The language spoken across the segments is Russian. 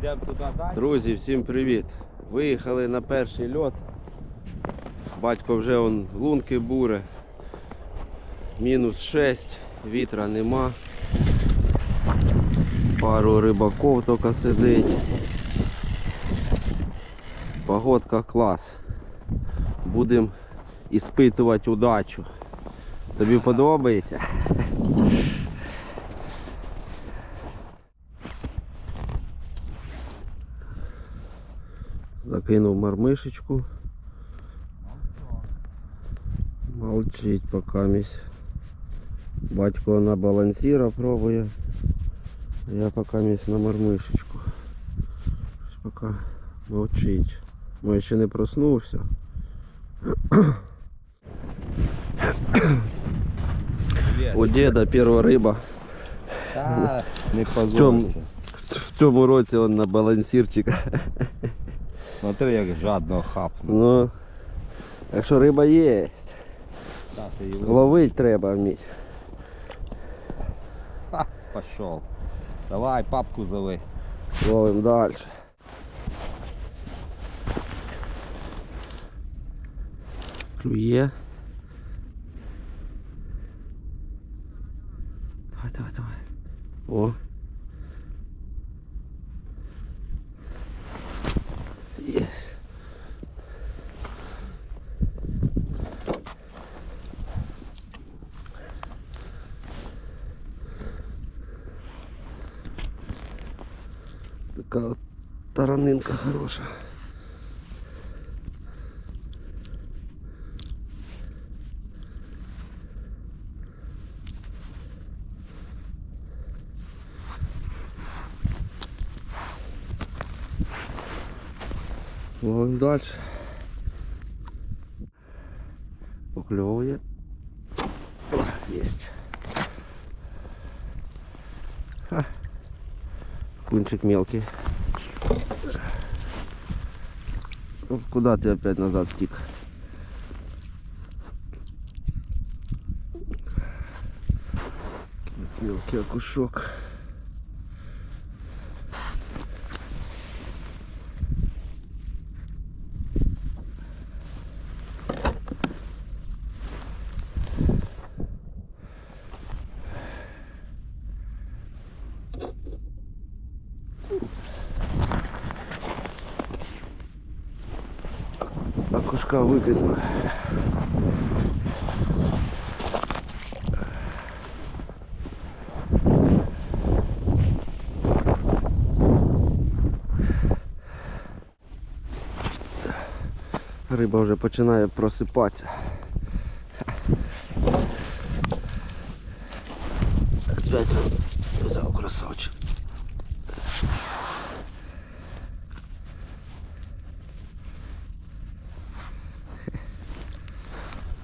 Ідемо туди далі. Друзі, всім привіт! Виїхали на перший льот. Батько вже он лунки буре. Мінус 6, вітра нема. Пару рибаков тільки сидить. Погодка клас. Будемо іспитувати удачу. Тобі подобається? Закинув мармишечку. Молчить пока місь. Батько на балансіра пробує. Я пока місь на мармишечку. Щось Пока мовчить. Може ще не проснувся. У деда перша риба. Та, не чому? позорься. В цьому році он на балансірчик. Смотри, як жадно хапнув. Ну, якщо риба є, Та, ти її ловить треба вміти. Ха, пішов. Давай, папку зови. Ловим далі. Клює. Давай, давай, давай. О. Така от таранинка хороша. Ловим далі. Покльовує. Кунчик мелкий. Ну, Куда ты опять назад стик? Мелкий окушок. Окушка выкинул. Риба вже починає просипатися. Опять взяв красавчик.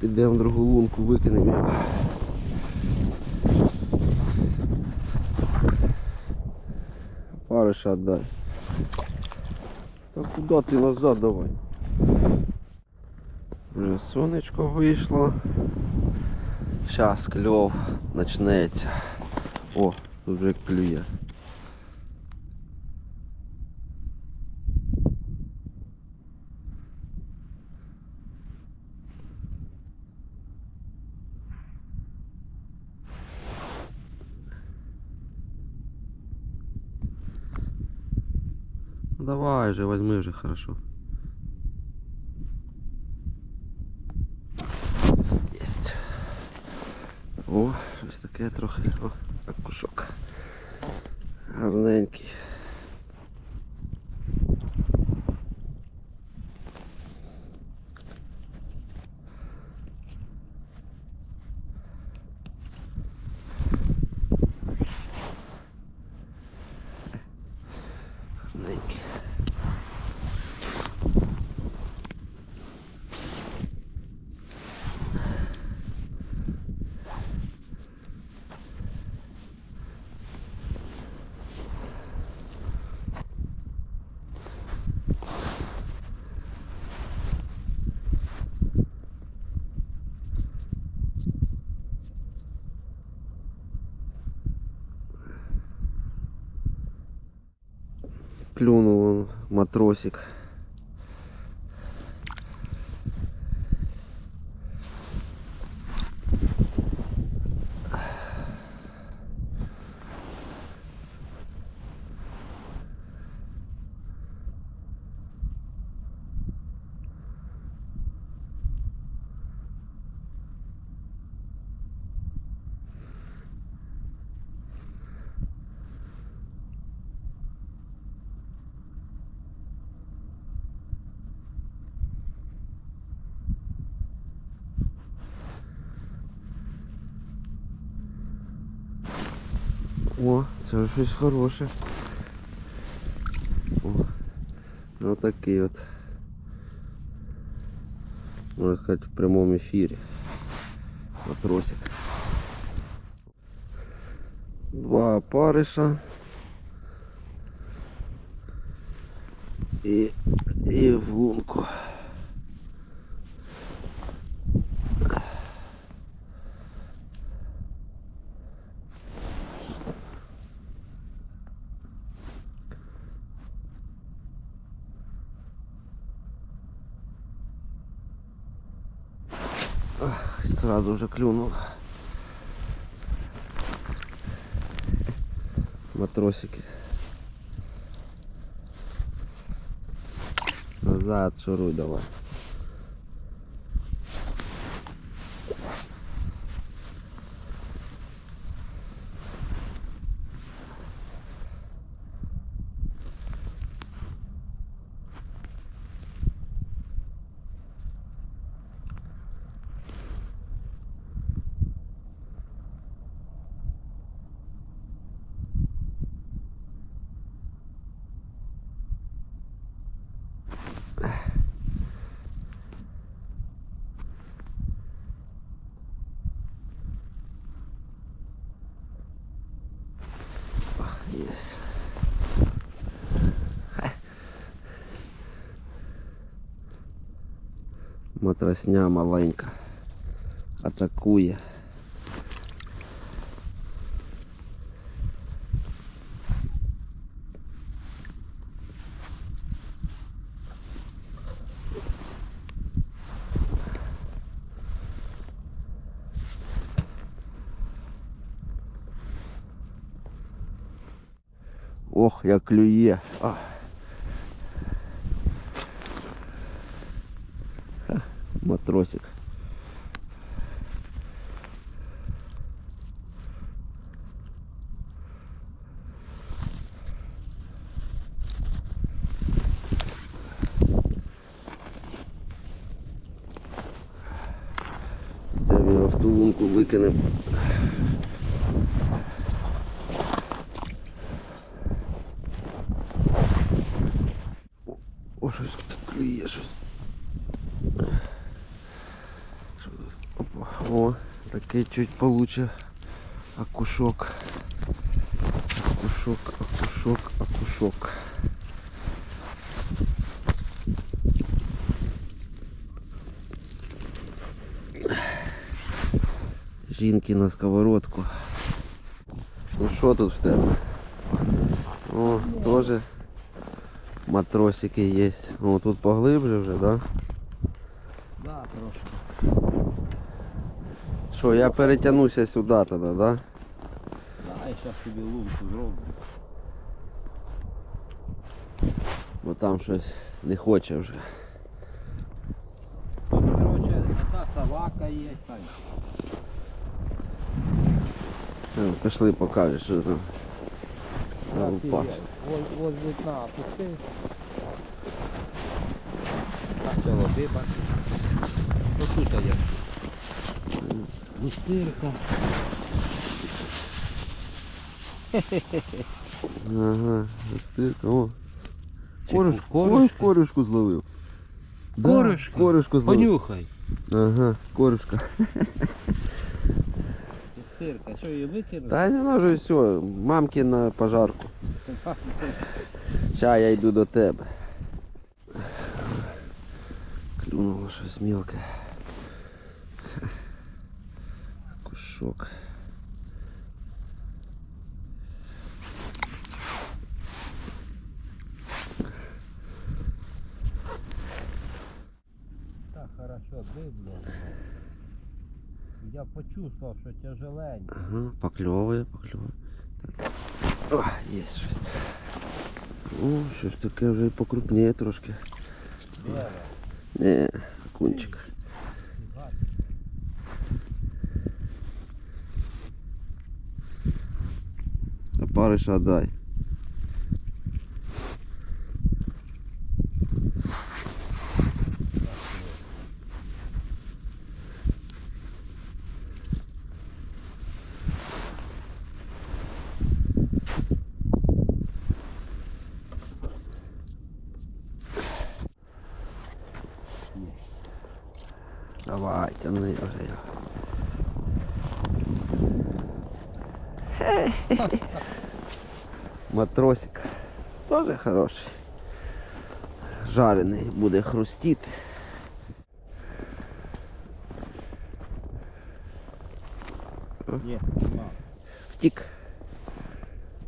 Підемо в другу лунку, викинемо його. Париша отдай. Та куди ти назад давай? Вже сонечко вийшло. Зараз кльов почнеться. О, тут вже клює. Давай же, возьми вже хорошо. Єсть. О, щось таке трохи. О, так кушок. Гарненький. Клюнув он матросик. О, це вже щось хороше. О, отакий от. Можна сказати, в прямому ефірі. Матросик. Два опариша. І, і в лунку. Сразу уже клюнул. Матросики. Назад шуруй давай. Матросня маленька. Атакує. Ох, як клює. А. Ха, Матросик. Де він його в такий чуть получше. Акушок. Акушок, акушок, акушок. Жінки на сковородку. Ну що тут в тебе? О, теж матросики є. О, тут поглибже вже, да? Да, трошки. Що, я перетягнуся сюди тоді, да? Да, я зараз тобі лунку зроблю. Бо там щось не хоче вже. Тут, короче, та собака є, Сань. Е, Пішли покажеш, що там. На Так, і лупаш. є. Ось, ось вікна опусти. Наче води, бачиш. Ось тут є. Густирка. Ага, стирка. О. Чи Корюш, корюшка? Ой, корюшку зловив. Корюшка? Корюшку зловив. Понюхай. Ага, корюшка. Густирка, що її викинути? Та вона вже все, мамки на пожарку. Ща я йду до тебе. Клюнуло щось мілке. мішок. Так, хорошо, дивно. Я почувствовал, что тяжеленько. Ага, поклевые, поклевые. О, есть щось. О, щось таке вже і покрупніє трошки. Не, окунчик. Опариша дай. Давай, тяни вже його Матросик. Тоже хороший. Жарений буде хрустіти. Ні, нема. Втік.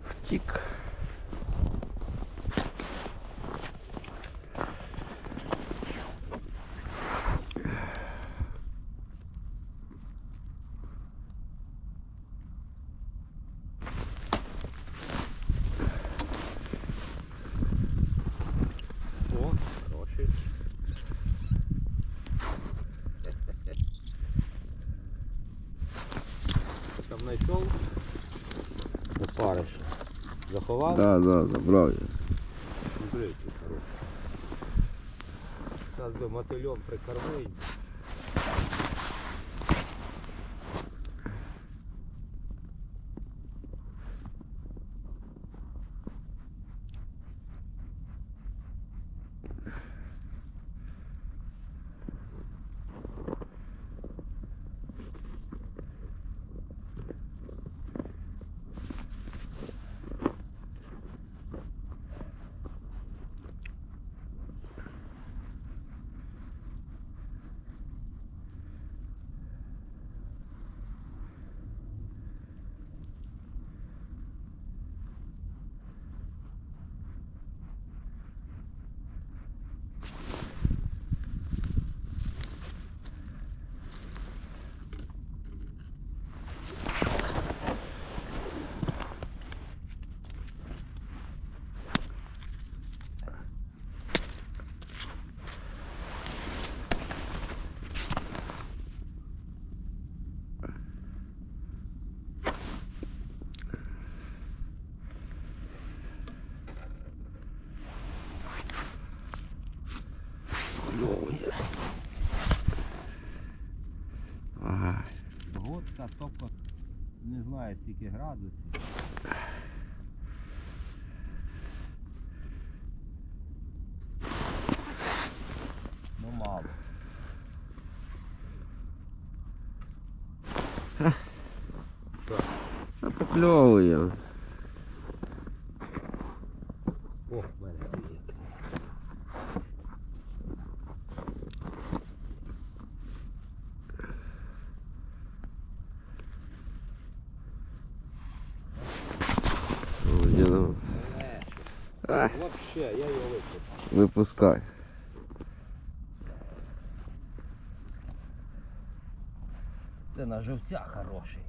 Втік. Що там знайшов? Опариш. Заховав? Да, да, забрав я. Смотри, який хороший. Зараз би мотильом прикормить. Водка тільки не знаю скільки градусів. Ну мало. А покльовує. Вообще, я його випустив. випускай. Це на живця хороший.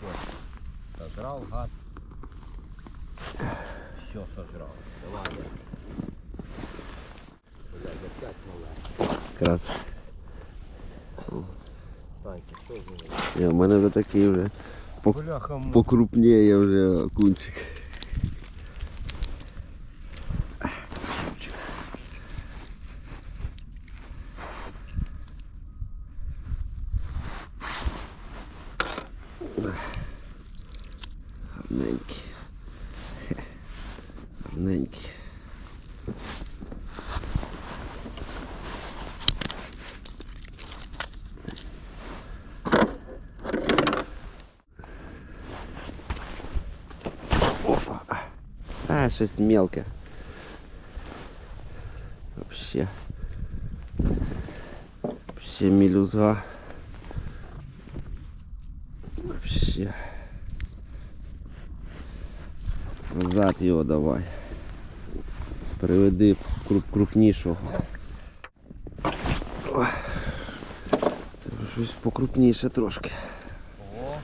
Все, сожрав гад. Все сожрав. Давай, я. Блядь, опять мале. Якраз. Саньки, що з ним? У мене вже такий вже Пок- Бляха, му- покрупніє вже окунчик. Гарненький. Гарненький. Опа. А, щось мелке. Вообще. Вообще мелюзга. Вообще. Назад його давай. Приведи круп, крупнішого. Щось покрупніше трошки. О.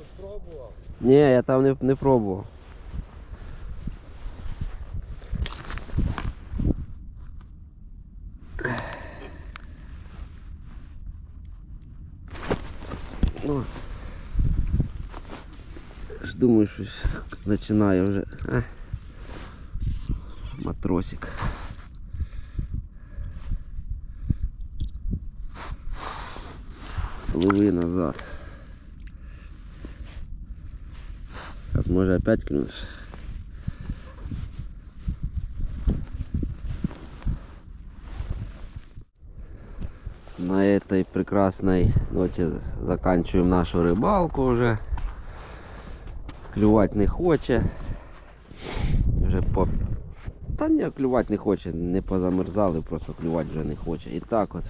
Ти спробував? Ні, я там не, не пробував. Ну, ж думаю, щось починає вже. А? Матросик. Пливи назад. Сейчас може опять клюнешь. На этой прекрасной ноте заканчиваем нашу рыбалку уже. Клювати не хоче. Вже по... Та ні, клювати не хоче, не позамерзали, просто клювати вже не хоче. І так от.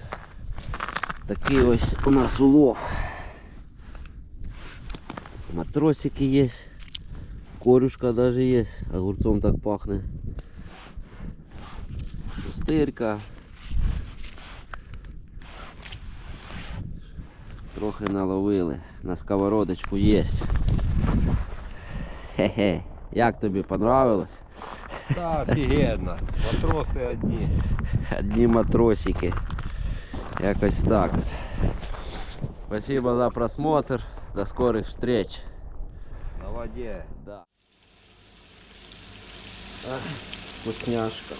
Такий ось у нас улов. Матросики есть Корюшка даже есть. Огурцом так пахнет. Пустирка. Трохи наловили. На сковородочку есть. Хе-хе. Як тобі понравилось? Та офігенно. Матроси одні. Одні матросики. Якось так от. Спасибо за просмотр. До скорых встреч. На воді. Да. Ах, вкусняшка.